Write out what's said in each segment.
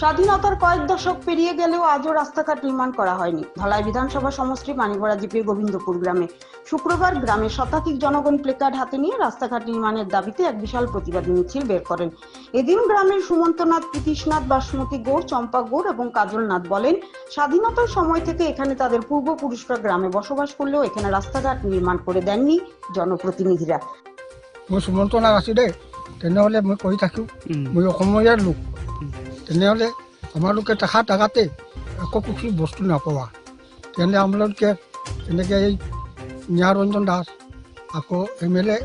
স্বাধীনতার কয়েক দশক পেরিয়ে গেলেও আজও রাস্তাঘাট নির্মাণ করা হয়নি। ধলাই বিধানসভা সমষ্টি মানিকগড়া জিপির গোবিন্দপুর গ্রামে। শুক্রবার গ্রামের শতাধিক জনগণ প্লেকার্ড হাতে নিয়ে রাস্তাঘাট নির্মাণের দাবিতে এক বিশাল প্রতিবাদ মিছিল বের করেন। এদিন গ্রামের সুমন্তনাথ প্রীতিশনাথ বাসমতী গৌড় চম্পা গৌড় এবং কাজলনাথ বলেন স্বাধীনতার সময় থেকে এখানে তাদের পূর্বপুরুষরা গ্রামে বসবাস করলেও এখানে রাস্তাঘাট নির্মাণ করে দেননি জনপ্রতিনিধিরা। মই সুমন্ত নাথ আছোঁ দেই তেনেহ'লে মই কৈ থাকোঁ। মই অসমীয়াৰ লোক। তেনেহ'লে আমালোকে দেখা জেগাতে একো কিছু বস্তু নাপোৱা তেনে আমালোকে তেনেকৈ এই ন্যায়ৰঞ্জন দাস আকৌ M L A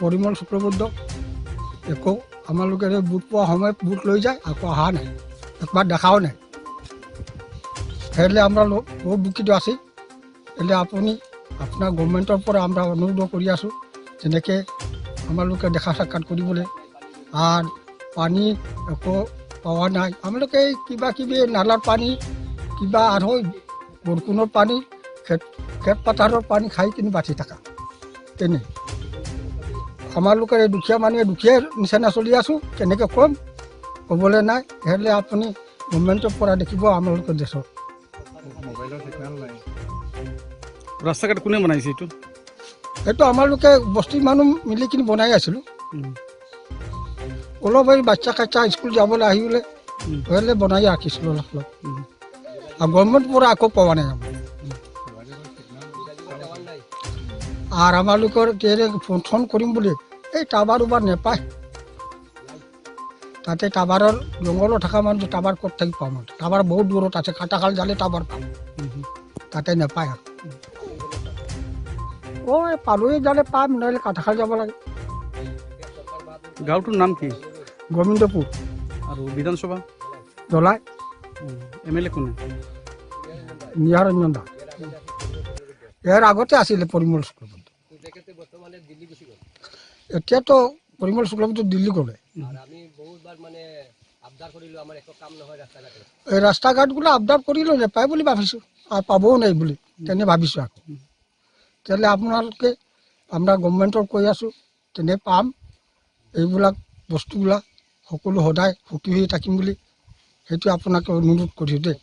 Parimal Shuklabaidya একো আমালোকে বুট পোৱা সময়ত বুট লৈ যায়, আকৌ অহা নাই, একবাৰ দেখাও নাই। সেইলে আমরা বহুত দুঃখিত আছি। এলে আপুনি আপোনাৰ গভৰ্ণমেণ্টৰ পৰা আমরা অনুৰোধ কৰি আছোঁ, যেনেকৈ আমালোকে দেখা সাক্ষাৎ কৰিবলৈ। আর পানী একো পোৱা নাই। আমালোকে কিবা কিবি নালাৰ পানী কিবা আৰু বৰষুণৰ পানী খেত খেত পথাৰৰ পানী খাই কিনি বাচি থকা। তেনে। আমালোকে এই দুখীয়া মানুহে দুখীয়াৰ নিচিনা চলি আছোঁ কেনেকৈ ক'ম? ক'বলৈ নাই। সেইলে আপুনি গভৰ্ণমেণ্টৰ পৰা দেখিব আমালোকে দেশত ৰাস্তা ঘাট কোনে বনাইছে এইটো? এইটো আমালোকে বস্তি মানুহ মিলি কিনি বনাই আছিলোঁ। অলপ এই বাচ্চা কাচ্চা স্কুল যাবলৈ আহিলে সেইলে বনাই ৰাখিছিলোঁ অলপ। আৰু গভৰ্ণমেণ্ট পৰা আকৌ পোৱা নাই আমাৰ আৰু আমালোকৰ কেৰে ফোন চোন কৰিম বুলি, এই টাৱাৰ উবাৰ নেপায়। তাতে টাৱাৰৰ জংঘলত থকা টাৱাৰ ক'ত থাকি পাম টাৱাৰ বহুত দূৰত আছে, কাটাখাল জালে টাৱাৰ পাম। তাতে নেপায় আৰু। অঁ, এই পালৈ জালে পাম, নহ'লে কাটাখাল যাব লাগে। গাঁওটোৰ নাম কি? গোবিন্দপুৰ আৰু বিধানসভা? জ্বলাই এম এল এ কোনে? নিহাৰঞ্জন দাস ইয়াৰ আগতে আছিলে পৰিমল শুক্লবৈদ্য এতিয়াতো পৰিমল শুক্লবৈদ্য দিল্লী গ'লে। এই ৰাস্তা ঘাটগুলো আবদাৰ কৰিলোঁ নেপায় বুলি ভাবিছোঁ আৰু পাবও নাই বুলি তেনে ভাবিছোঁ আকৌ। তেতিয়াহ'লে আপোনালোকে আমরা গভৰ্ণমেণ্টক কৈ আছোঁ তেনে পাম এইবিলাক বস্তুবিলাক সকলো সদায় সুখী হৈ থাকিম বুলি সেইটো আপোনাক অনুৰোধ কৰিছোঁ দেই।